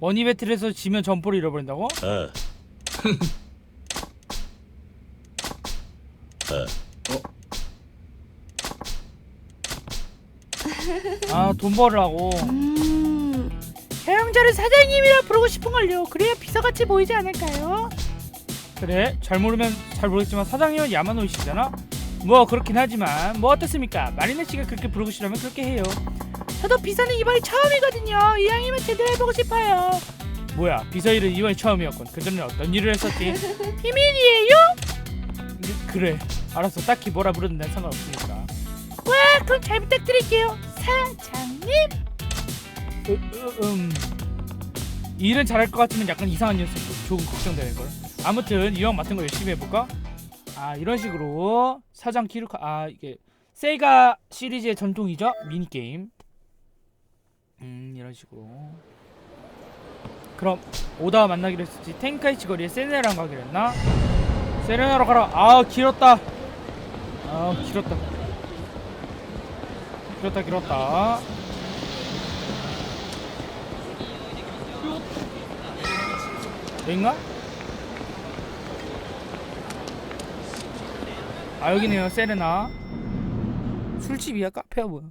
원이 배틀에서 지면 점포를 잃어버린다고? 아. 아, 아돈 벌으라고. 음, 해영자를 사장님이라 부르고 싶은걸요. 그래야 비서같이 보이지 않을까요? 그래 잘 모르면 잘 모르겠지만 사장님은 야마노이시잖아 뭐 그렇긴 하지만 뭐 어떻습니까? 마리네 씨가 그렇게 부르고 싶으면 그렇게 해요. 저도 비서는 이번이 처음이거든요. 이왕이면 제대로 해보고 싶어요. 뭐야 비서 일은 이번이 처음이었군. 그전에 어떤 일을 했었지? 비밀이에요? 그래 알았어. 딱히 뭐라 부르는 데는 상관없으니까. 와 그럼 잘 부탁드릴게요. 사장님. 으, 으, 음. 일은 잘할 것 같지만 약간 이상한 녀석 조금 걱정되는 걸. 아무튼 이왕 맡은 거 열심히 해볼까? 아 이런 식으로 사장 키루카 아 이게 세가 시리즈의 전통이죠 미니 게임. 음 이런 식으로. 그럼 오다와 만나기로 했었지 텐카이치 거리에 세레나랑 가기로 했나? 세레나로 가라. 아 길었다. 아 길었다. 길었다 길었다. 여긴가? 아 여기네요 세레나 술집이야 카페야 뭐야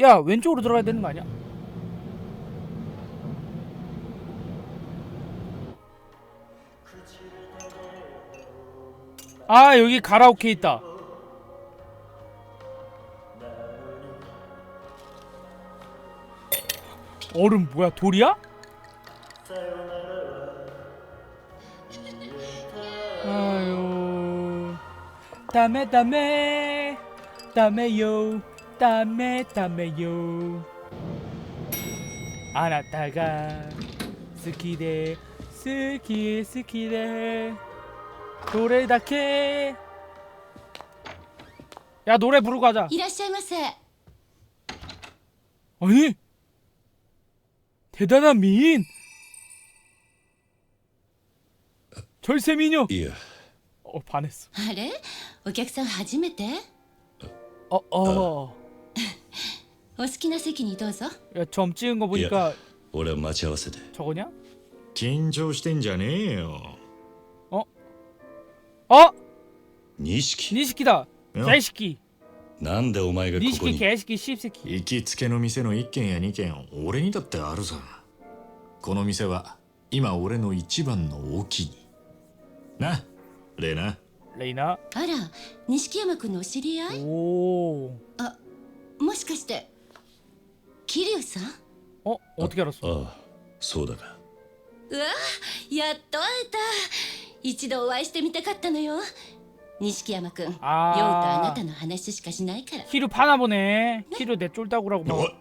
야 왼쪽으로 들어가야 되는 거 아니야? 아 여기 가라오케 있다 얼음 뭐야 돌이야? 다메 다메 다메요 다메 다메요 아나타가 스키데 스키 스키데 노래다케 야 노래 부르고 가자 いらっしゃいませ 아니 대단한 미인 절세 미녀 いや、 어 반했어 あれ お客さん初めて 어어お好きな席にどうぞ 야 점 찍은 거 보니까 俺は待ち合わせで。 저거냐? 緊張してんじゃねえよ 어? 錦 니시키다 よ 개시키 なんでお前がここ 니시키 に 개시키 씹새끼 行きつけの店の1軒や2軒俺にだってあるさこの店は今俺の一番の大きいなレナ 레이나 あら錦山君のお知り合い 오 もしかして桐生さん 어? 어떻게 알았어? ああ、そうだが。うわやっと会えた一度お会いしてみたかったのよ錦山君酔うとあな 아 たの話しかしないから 키루 파나 보네 키루 내 쫄다구라고 お 막, い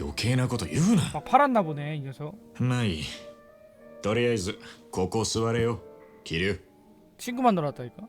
余計なこと言うな 막 팔았나 보네 이 녀석 まあいいとりあえずここ座れよ桐生 친구 만나러 왔다니까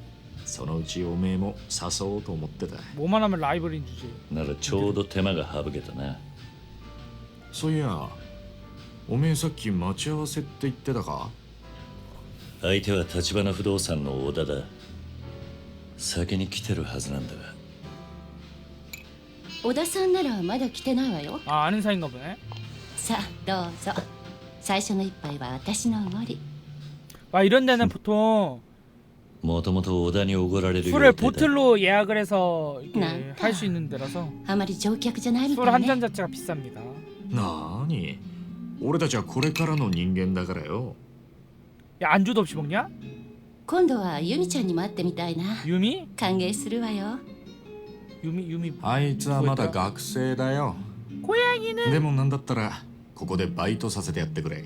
そのうちおめえも誘おうと思ってた 뭐만 하면 라이벌인 주제 ならちょうど手間が省けたな。そういやおめえさっき待ち合わせって言ってたか相手は橘不動産の小田だ。先に来てるはずなんだが。小田さんならまだ来てないわよ 아 아는 사이인가 보네 さあどうぞ最初の一杯は私のおごり 아 이런 데는 보통 もともと小田におごられる予 술을 定だ。 보틀로 예약을 해서 이렇게 난- 할 수 있는 데라서 あまり乗客じゃないみ 술 たい 한 잔 ね 자체가 비쌉니다 なーに俺たちはこれからの人間だからよ 야 안주도 없이 먹냐? 今度はユミちゃんにも会ってみたいな 유미? 歓迎するわよ 유미 유미 あいつはまだ学生だよ 고양이는 でもなんだったらここでバイトさせてやってくれ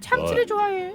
참치를 좋아해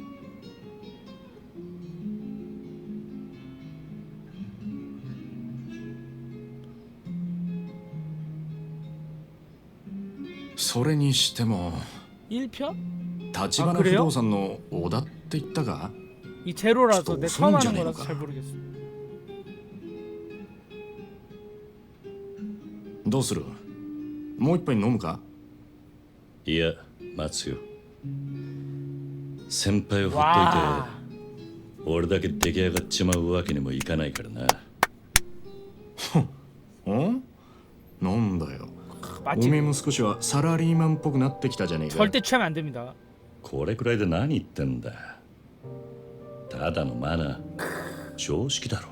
それにしても 1편? 立花不動産の小田って言ったか 이 제로라서 내 처음 하는 손자네요, 거라서 가. 잘 모르겠어 どうするもう一杯飲むかいや待つよ先輩をほっ 와 といて俺だけ出来上がっちまうわけにもいかないからなんなんだよ お 마치 めえも少しはサラリーマンっぽくなってきたじゃねえか 절대 취하면 안 됩니다 これくらいで何言ってんだただのマナー常識だろ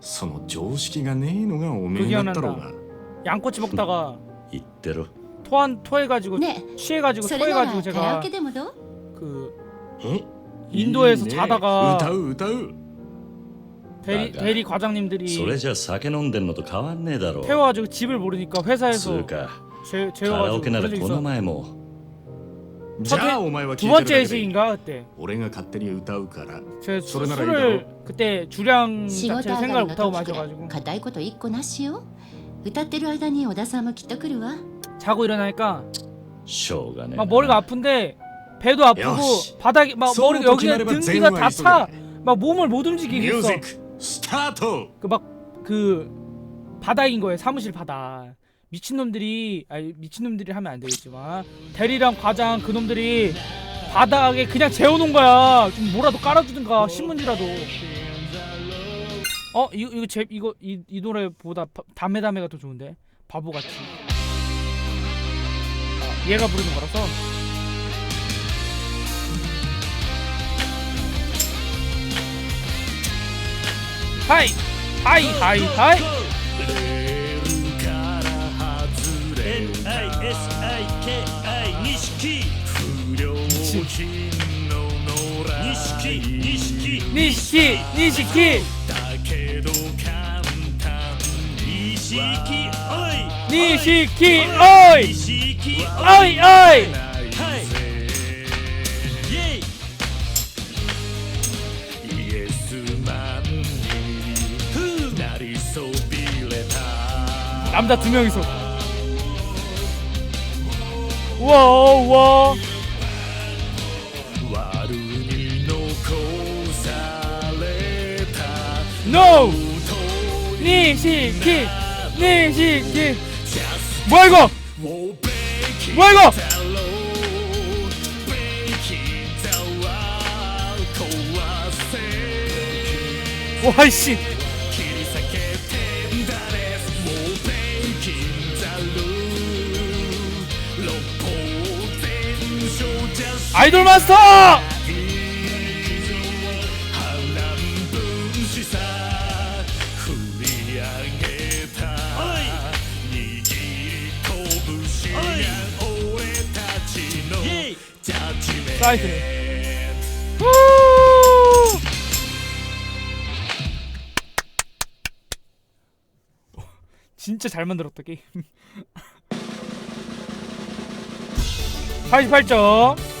その常識がねえのがおめえだったろうが 양꼬치 먹다가 言ってろ 토한 토해가지고 ね 취해가지고 それなら 토해가지고 カラ 제가 オケでもどう 그 え 인도에서 いいね 자다가 歌う歌う 대리 나가. 대리 それ 과장님들이 じゃ酒飲んでんのと変わんねえだろ 태워가지고 집을 모르니까 つ 회사에서 うか 재 カラオケ 재워가지고 なら 그런 적 この 있어 前もじゃあお前は聞 두 いてる 번째 だけでいい 회식인가 그때 俺が勝手に歌うから 제 소리 수- 나라 술을 그때 주량 仕事 자체 上がり 생각을 の 못하고 時くらい 마셔가지고 硬いこと一個なしよ歌ってる間に小田さんもきっと来るわ 자고 일어나니까 しょうがねえ 막 な 머리가 아픈데 배도 아프고 야씨. 바닥이 막 소울 머리가 여기가 도끼 나래봐 등기가 다 쟁여가 차. 있어. 막 몸을 못 ミ 움직이겠어. ュージック 스타트. 그 막 그 바닥인 거예요. 사무실 바닥. 미친놈들이 아니 미친놈들이 하면 안 되겠지만 대리랑 과장 그놈들이 바닥에 그냥 재워놓은 거야. 좀 뭐라도 깔아주든가 신문지라도. 어 이거 이거 제 이거 이, 이 노래보다 담에 담에가 더 좋은데 바보같이. 얘가 부르는 거라서. はい。はいはいはい。錦錦錦おい。錦おい。おい。おい 남자 두 명이서. 우와 우와. NO! 니시키 니시키. 뭐야 이거? 뭐야 이거? 와이씨. 아이돌 마스터! 진짜 잘 만들었다 게임. 48점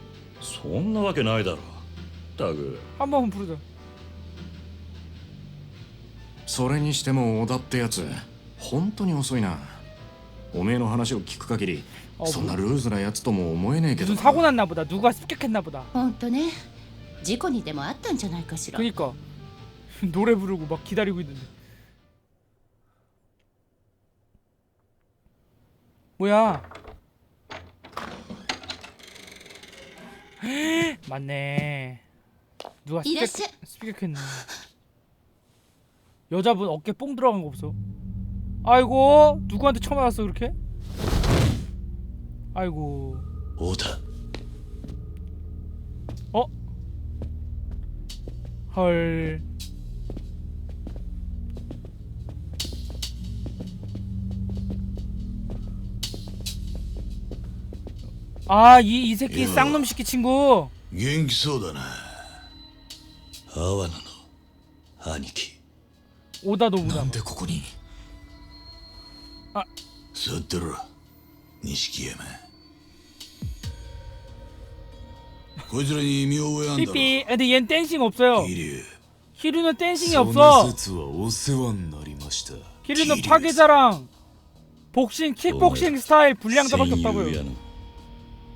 そんなわけないだろたく 한 번만 부르자 それにしても小田ってやつ本当に遅いなおめえの話を聞く限り 어, そんなルーズなやつとも思えねえけど 무슨 사고 났나 보다 누가 습격했나 보다 ほんとね事故にでもあったんじゃないかしら 그니까 노래 부르고 막 기다리고 있는데. 뭐야? 맞네. 누가 스펙, 이라시- 스피커 켰네. 여자분 어깨 뽕 들어간 거 없어? 아이고 누구한테 쳐맞았어 그렇게? 아이고 王田 어? 헐. 아, 이, 이 새끼 야. 쌍놈 새끼 친구. 元気そうだな阿波野の兄貴 오다 노부다. なんでここに座ってろ錦山こいつらに見覚えあんだろ 삐삐. 근데 얜 댄싱 없어요. 桐生 히루는 댄싱이 その 없어. 説はお世話になりました 히루는 파괴자랑 복싱, 킥복싱 스타일 불량자밖에 戦友 없다고요. やの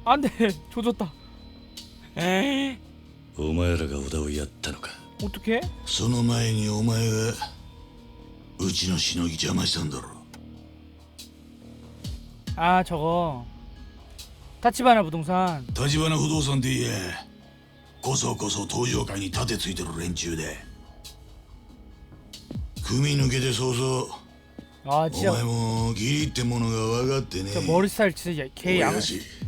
안 돼. 조졌다. 에이. お前らが織田をやったのか 어떡해? その前にお前がうちのしのぎ邪魔したんだろ 아, 저거. 타치바나 부동산. 立花不動産って言えこそこそ登場会に盾ついてる連中で組抜けて早々 아, お 진짜. 前も義理ってものが分かってね 저 머리 스타일 진짜 야- 개 양, 親父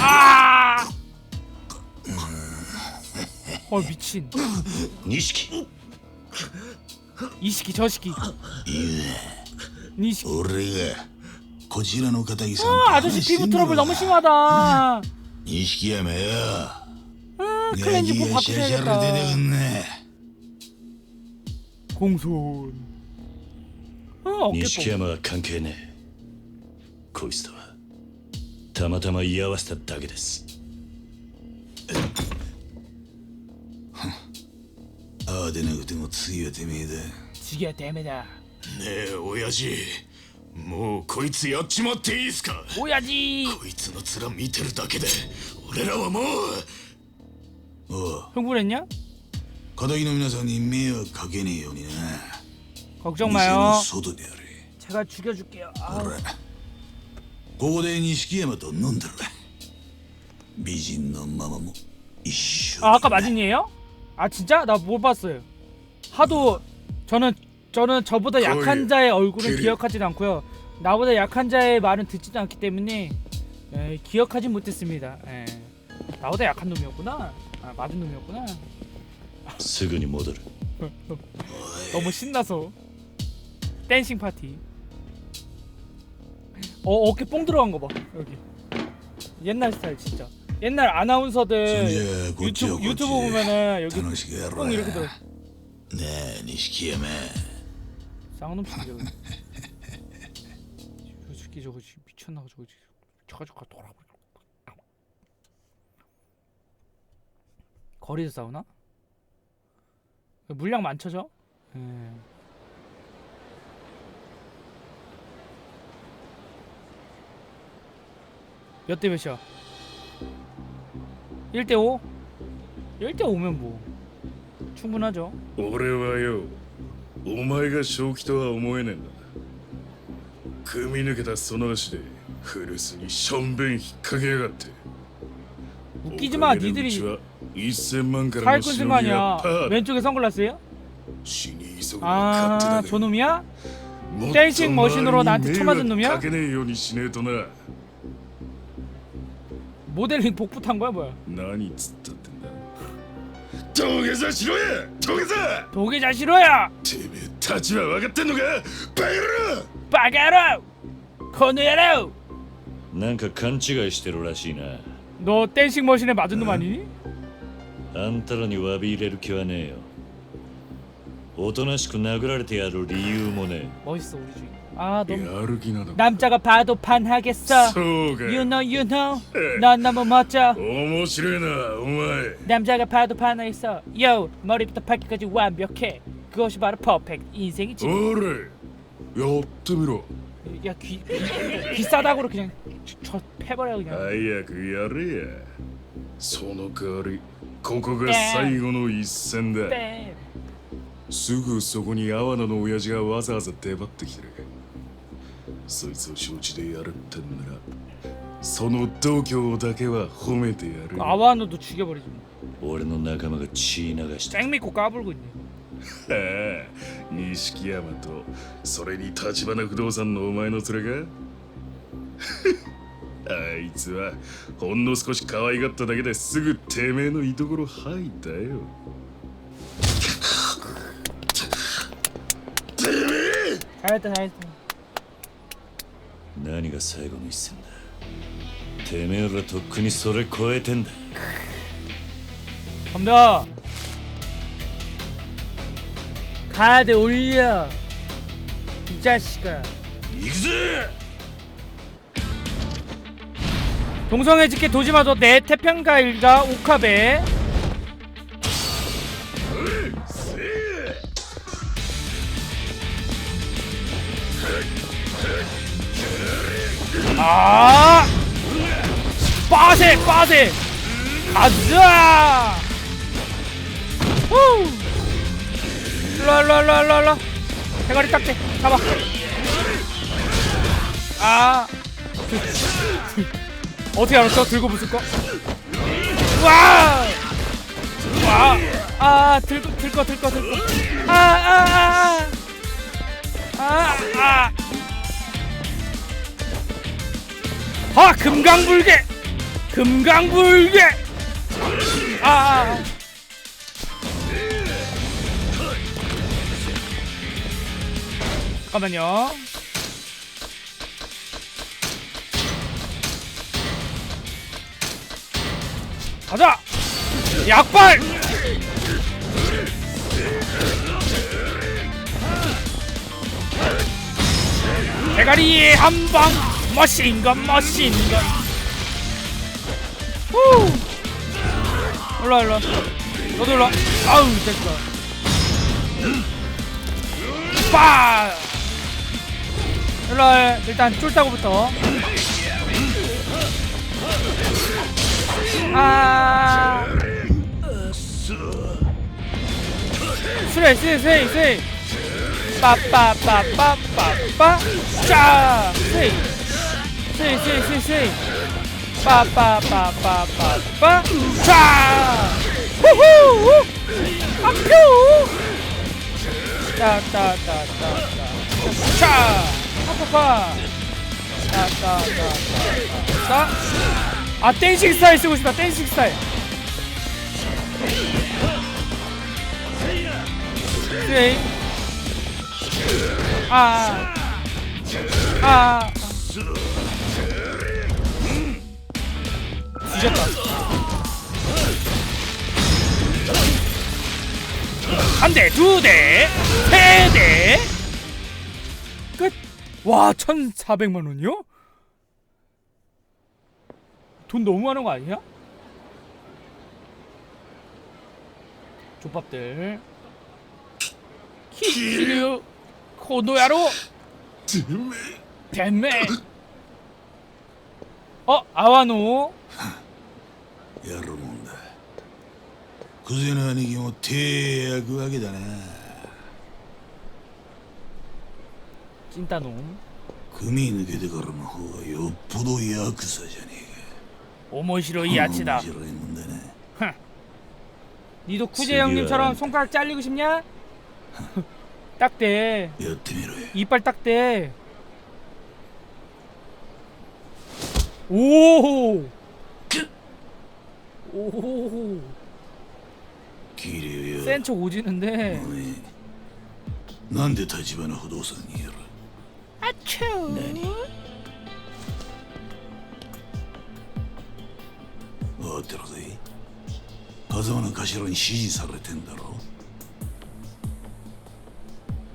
아! 어 미친. 錦 이 시기 저 시기. 니 시기. 俺がこちらの仇さん 아, 아저씨 피부 트러블 너무 심하다. 錦山よ 아, 클렌징 폼 ガキがシャシャル出てく 바꾸셔야겠다. んね 공손. 어, 어깨 錦 뽕. 山は関係ねえこいつとは たまたま居合わせただけですああでなくても次はてめえだ 지게 때매다. ねえ親父もうこいつやっちまっていいっすか 오야지. こいつの面見てるだけで俺らはもうおう 흥분했냐? 仇の皆さんに迷惑かけねえようにな 걱정 店の 마요. 外であれ 제가 죽여줄게요. 아, ほら ここで錦山と飲んだら美人のママも一緒 아 아까 마진이에요? 아 진짜? 나 못 봤어요. 하도 저는 저는 저보다 약한 자의 얼굴은 길이. 기억하지 않고요. 나보다 약한 자의 말은 듣지도 않기 때문에 에, 기억하지 못했습니다. 에. 나보다 약한 놈이었구나. 아, 맞은 놈이었구나. すぐに戻る 너무 신나서 댄싱 파티. 어 어깨 뽕 들어간 거 봐 여기 옛날 스타일 진짜 옛날 아나운서들 유튜브, 유튜브 보면은 여기 뽕 이렇게 들어 네 니시키에메 쌍놈 진짜 이거 새끼 저거 미쳤나 저거 지금. 저가지고 돌아버 거리에서 싸우나? 물량 많죠 저? 음. 몇 대 몇이야? 1대 5? 1대 5면 뭐 충분하죠. 俺はよお前が正気とは思えねえんだ組み抜けたその足で古巣にしょんべん引っ掛けやがって 웃기지 마. おかげでう 니들이 ちは1000万からの 사기꾼 し 쓴 の 거 ぎが 아니야. パーだ 왼쪽에 선글라스예요? 死に急ぐのは勝手 아, だけど 저놈이야? もっと 댄싱 머신으로 나한테 周りに 쳐맞은 놈이야? 迷惑かけねえようにしねえとな 모델링 복부 탄 거야 뭐야? 何つったってんだ土下座しろや土下座 도계자 싫어야! てめえ立場分かってんのかバカ野郎 빠가로! 코누야로! なんか勘違いしてるらしいな 너 댄싱 머신에 맞은 놈 아니니? あんたらに詫び入れる気はねえよ おとなしく殴られてやる理由もね 멋있어 우리 주인. 아 너무 やる気なのか 남자가 봐도 반하겠어. そうか You know you know. 넌 너무 멋져. 面白いなお前 남자가 봐도 반하겠어. Yo 머리부터 발끝까지 완벽해. 그것이 바로 퍼펙트 인생이지. おれやってみろ 야 귀, 귀 싸다구로 그냥 저 패버려 그냥. 早くやれやその代わりここが最後の一戦だ 뺨. すぐそこに阿波野の親父がわざわざ出張ってきてる そいつを承知でやるってんならその度胸だけは褒めてやる 아와노도 죽여버리지 뭐. 俺の仲間が血流した 쨍 믿고 까불고 있네. ああ錦山とそれに立花不動産のお前の連れがあいつはほんの少し可愛がっただけですぐてめえのいところ吐いたよ 잘했다 잘했다. 何が最後の一戦だてめえらとっくにそれ超えてんだ 덤벼. 가드 올려. 이 자식아. 行くぜ 동성애직계 도지마도 내 태평가일가 오카베. 아! 빠세 빠세 가자! 후! 일로와 대가리 딱대 잡아 아 어떻게 알았어? 들고 붙을 거? 와! 와! 아, 들고 들거 들거 들거. 아, 아, 아. 아, 아. 아, 금강불개. 금강불개. 아. 아. 잠깐만요. 가자! 약발! 대가리에 한방 머신건 머신건 후! 일로와 일로와 너도 일로와 아우 됐어. 빠! 일로와 일단 쫄따구부터. 아. 수레 수레 수레 수레 빠빠빠빠빠빠. 짜 수레 수레 수레 수레 수레 빠빠빠빠빠빠. 짜 후후! 아퓨! 따따따따따 차 빠빠빠 따따따따따 아 댄싱 스타일 쓰고 싶다 댄싱 스타일. 그래 아아 아. 뒤졌다. 한대 두대 세대. 끝 와 1400만원이요? 돈 너무 많은 거 아니야? 족밥들. 키리우 코노야로. 뱀매. 어 아와노 やるもんだクゼの兄貴も手焼くわけだな 찐따놈 組抜けてからの方がよっぽどヤクザじゃねえか 오모시로이 야치다面白いもんだな 니도 쿠제 형님처럼 손가락 잘리고 싶냐? 딱대 やってみろよ 이빨 딱대 오 오, 桐生よ 센 척 오지는데 お前なんで立花不動産にやる 아츄 分かってるぜ風間の頭に指示されてんだろ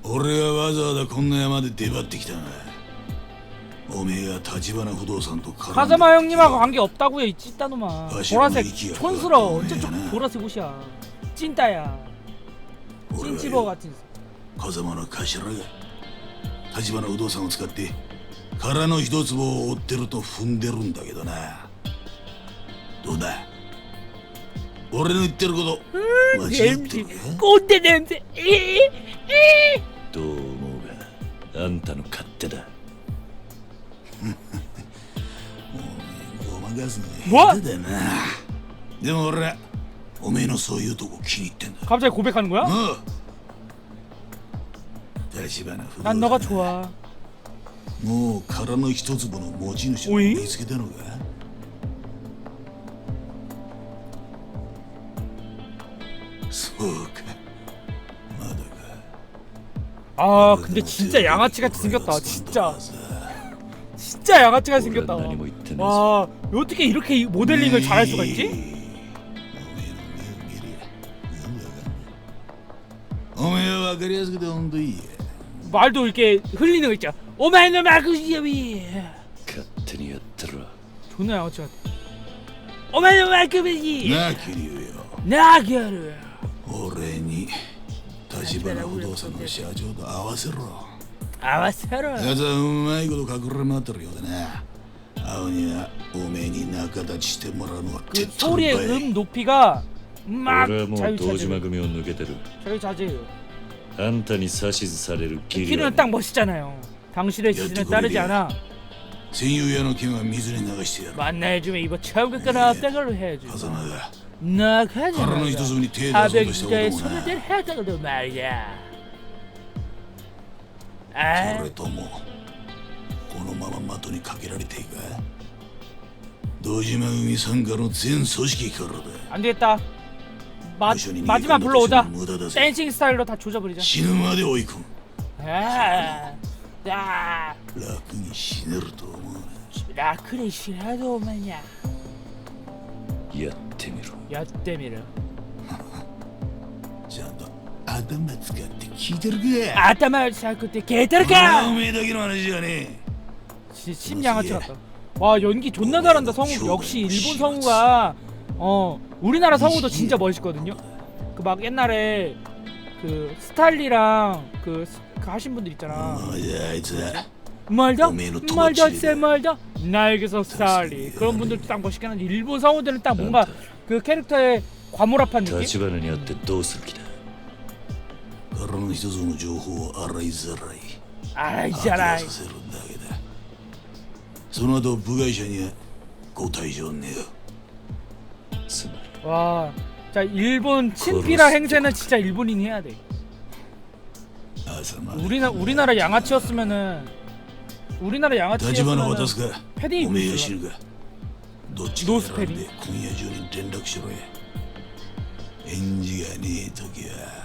俺はわざわざこんな山で出張ってきたが おめえが立花不動産と絡んで 카즈마 형님하고 관계 없다고요 이 찐따놈아 다시 보라색 한번 이기야. 촌스러워 그거네. 어째 보라색 옷이야 찐따야 俺は 찐찌버 よ 같은 風間の頭が立花不動産を使って空の一坪を追ってると踏んでるんだけどなどうだ俺の言ってること間違ってるか 꼰대 냄새 이, 이. どう思うがあんたの勝手だ ごまかすのもが下手だなでも俺はおめえのそういうとこ気に入ってんだ 갑자기 고백하는 거야? おう立花不動 난 産 너가 좋아 もう空の一坪の持ち主をおい見つけたのかそうかまだか 아 근데 진짜 양아치 같이 생겼다 진짜 진짜 양아치 같이 생겼다俺は何も言ってねえぞ 와 어떻게 이렇게 모델링을 잘할 수가 있지? おめえは分かりやすくてほんといいや 말도 이렇게 흘리는 거 있죠 오마이노 마크시야비 勝手にやってろ 존나 양아치 같아 오마이노 마크시야비 なあ桐生よ 나겨루 俺に立花不動産の社長と合わせろ 아와세로 やつはうまいこと隠れ回ってるようだな青にはおめえに仲立ちしてもらうのは 그 手っ取 소리의 り早い 음 높이가 막 俺はもう堂島 자유자재로 組を抜けてる 자유자재예요 あんたに指図される義理は 키는 딱 멋있잖아요 당신의 지진에 따르지 않아 戦友屋の剣は水に流してやる 만나해주면 이거 처음 끝나 어떤 걸로 해야지 風間が 나가자 腹の一粒に手出そうとした 하백자의 男な 손을 했다고도 말이야 아 それともこのまま的にかけられていか堂島組傘下の全組織からだ 안되겠다 마, 一緒に逃げ込んだ 마지막 としても 불러오자 無駄だぜ 댄싱 스타일로 다 조져버리자 死ぬまで追い込む 아, 야, 楽に死ねると思うな 라크레 시라도 마냐 やってみろ 야때미르 ちゃんと 頭使って聞いてるか 아따마 샤크 때 お前 개들까 おめえだけの話じゃね 심양아치 같다 와 연기 존나 잘한다 성우 역시 일본 성우가 어 우리나라 성우도 진짜 멋있거든요 그 막 옛날에 그 스탈리랑 그, 스- 그 하신 분들 え 있잖아 お前あいつは 말다 어, 어메로 말다 도마치리네. 쎄 말다 날개서 스탈리 그런 분들도 딱 멋있게 하는데 일본 성우들은 딱 뭔가 그 캐릭터에 과몰입한 느낌? 立花に会ってどうする気だ 그런 시즌 조후 아라이즈라이. 아라이즈라이. 아라이즈라이다. 소나도 부가션이야. 고타이존이야. 와, 자 일본 친피라 행세는 진짜 일본인이 해야 돼. 우리나 우리나라 양아치였으면은 우리나라 양아치였으면은 패딩 입고 있어. 노스패딩. 공예주는 된덕시로에 인지가 네 덕이야.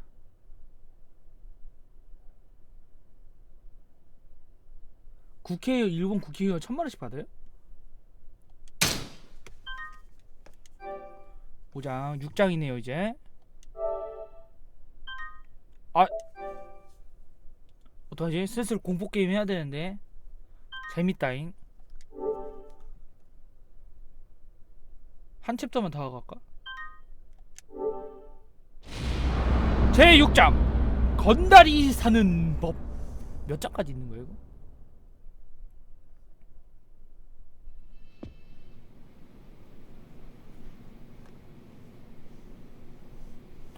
국회의원 일본 국회의원 천만 원씩 받아요? 보장 6장이네요 이제 아 어떡하지? 슬슬 공포 게임 해야 되는데 재밌다잉 한 챕터만 더 하고 갈까? 제 6장 건달이 사는 법 몇 장까지 있는 거예요 이거?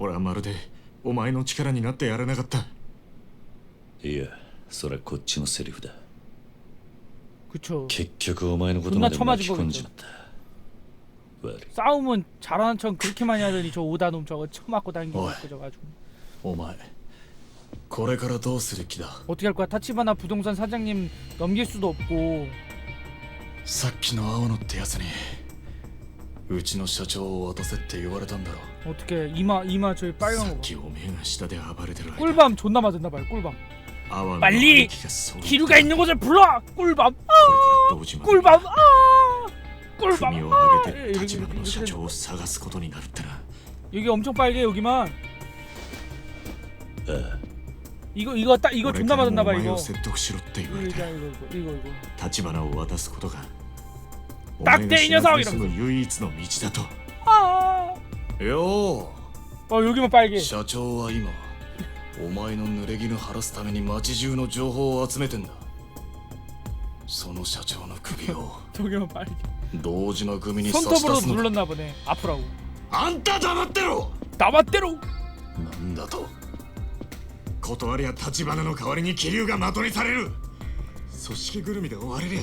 俺はまるでお前の力になってやれなかったいやそれはこっちのセリフだ 그쵸 結局お前のことまで 존나 巻き込んじまった悪い 싸움은 잘하는 척 그렇게 많이 하더니 저 오다놈 저거 처맞고 다니고 어이. 그져가지고 お前これからどうする気だ 어떻게 할 거야 타치바나 부동산 사장님 넘길 수도 없고 さっきの青野ってやつに うちの社長を渡せって言われたんだろ 어떻게 이마 이마 저기 さ 빨간 っ 거 きおめえが下で暴れてる 봐. 間 꿀밤 존나 맞았나 봐요 꿀밤 阿波の 빨리 兄貴がそう言った 기류가 있는 곳을 불러 꿀밤 아 堂島 꿀밤 아 꿀밤 組を 아 挙げ 예, て 여기, 立 여기, 花の 여기, 社 여기, 長を探すことになるってな 여기 엄청 빨개 여기만 ああ 이거 이거 딱 이거 俺 존나 からも 맞았나 お 봐 前 이거 を説得しろって言われ 이거 て 이거 이거 이거 이거 立花を渡すことがお だっ前ていいのさが幸せに住む唯一の道だと 아 よ 어 여기만 빨개 う社長は今お前の濡れ衣晴らすために街中の情報を集めてんだその社長の首を 저기만 빨개 堂島組に差し出 손톱으로 すのだ 눌렀나 보네 앞으라고 あんた黙ってろ 나맛대로 なんだと断りゃ立花の代わりに気流が的にされる組織ぐるみで追われりゃ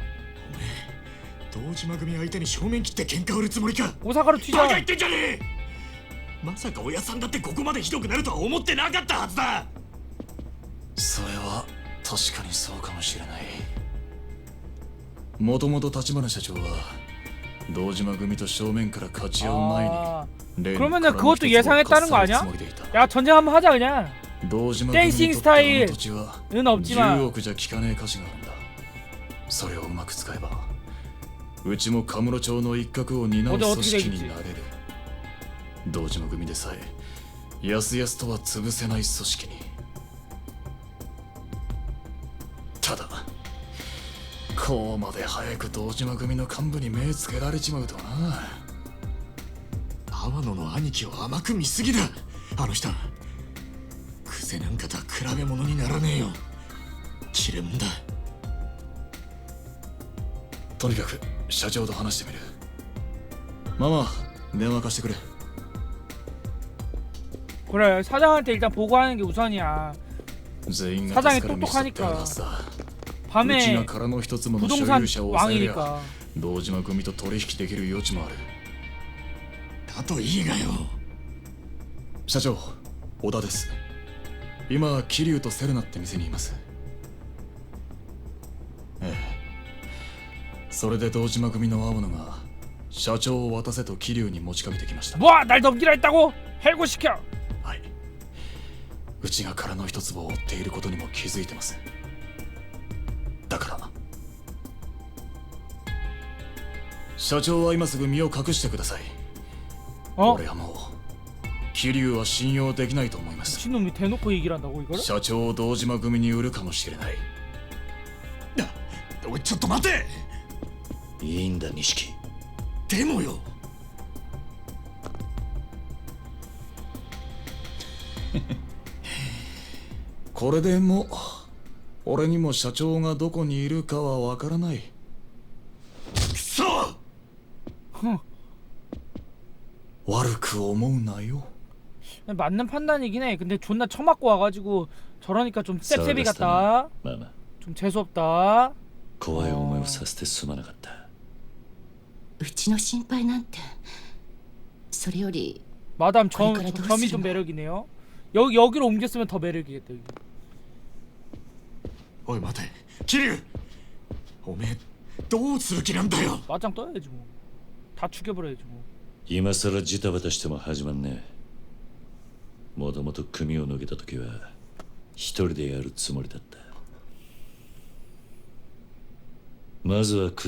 堂島組相手に正面切って喧嘩売るつもりか 오사카로 バ 튀자 カ言ってんじゃねえまさか親さんだってここまでひどくなるとは思ってなかったはずだそれは確かにそうかもしれないもともと立花社長は堂島組と正面から勝ち合う前に 아 例の 그러면은 殻の 그것도 一つを 예상했다는 거 かっさる 아니야? つもりでいた 야 전쟁 한번 하자 그냥 堂島デイシン組にとってスタイルあの土地は 는 10 없지만 億じゃ効かねえ価値があるんだそれをうまく使えば うちもカムロ町の一角を担う組織になれる堂島組でさえやすやすとは潰せない組織に。ただこうまで早く堂島組の幹部に目つけられちまうとはな。阿波野の兄貴を甘く見すぎだ。あの人。クゼなんかとは比べ物にならねえよ。切れ者だ。とにかく社長と話してみるママ電話貸してくれ 그래 사장한테 일단 보고하는 게 우선이야 全員が 사장이 助かる道だってあるはずだうち 밤에 が殻の一つもの所 부동산 有者を抑えりゃ 왕이니까 堂島組と取引できる余地もあるだといいがよ社長小田です今桐生とセルナって店にいますええ それで堂島組の青野が社長を渡せと桐生に持ちかけてきました 뭐 날 넘기라 했다고? 해고시켜 はいうちが殻の一粒を追っていることにも気づいてますだから社長は今すぐ身を隠してください 어? 俺はもう桐生は信用できないと思います 미친놈이 대놓고 얘기를 한다고 이거를? 社長を堂島組に売るかもしれないおいちょっと待て いいんだ錦でもよこれでもう俺にも社長がどこにいるかはわからないくそ 悪く思うなよ 맞는 판단이긴 해 근데 존나 처맞고 와가지고 저러니까 좀 셉셉이 같다 まあまあ 좀 재수없다 怖い思いをさせてすまなかった た。うちの心配なんてそれより 마담 점, 거기까지 더 점이 쓰지 좀 마. 매력이네요 여, 여기로 옮겼으면 더 매력이겠다 여기. おい待て桐生おめえどうする気なんだよ 맞짱 떠야지 뭐다 죽여버려야지 뭐 今さらジタバタしても始まんねえもともと組を抜けた時は一人でやるつもりだったまずはく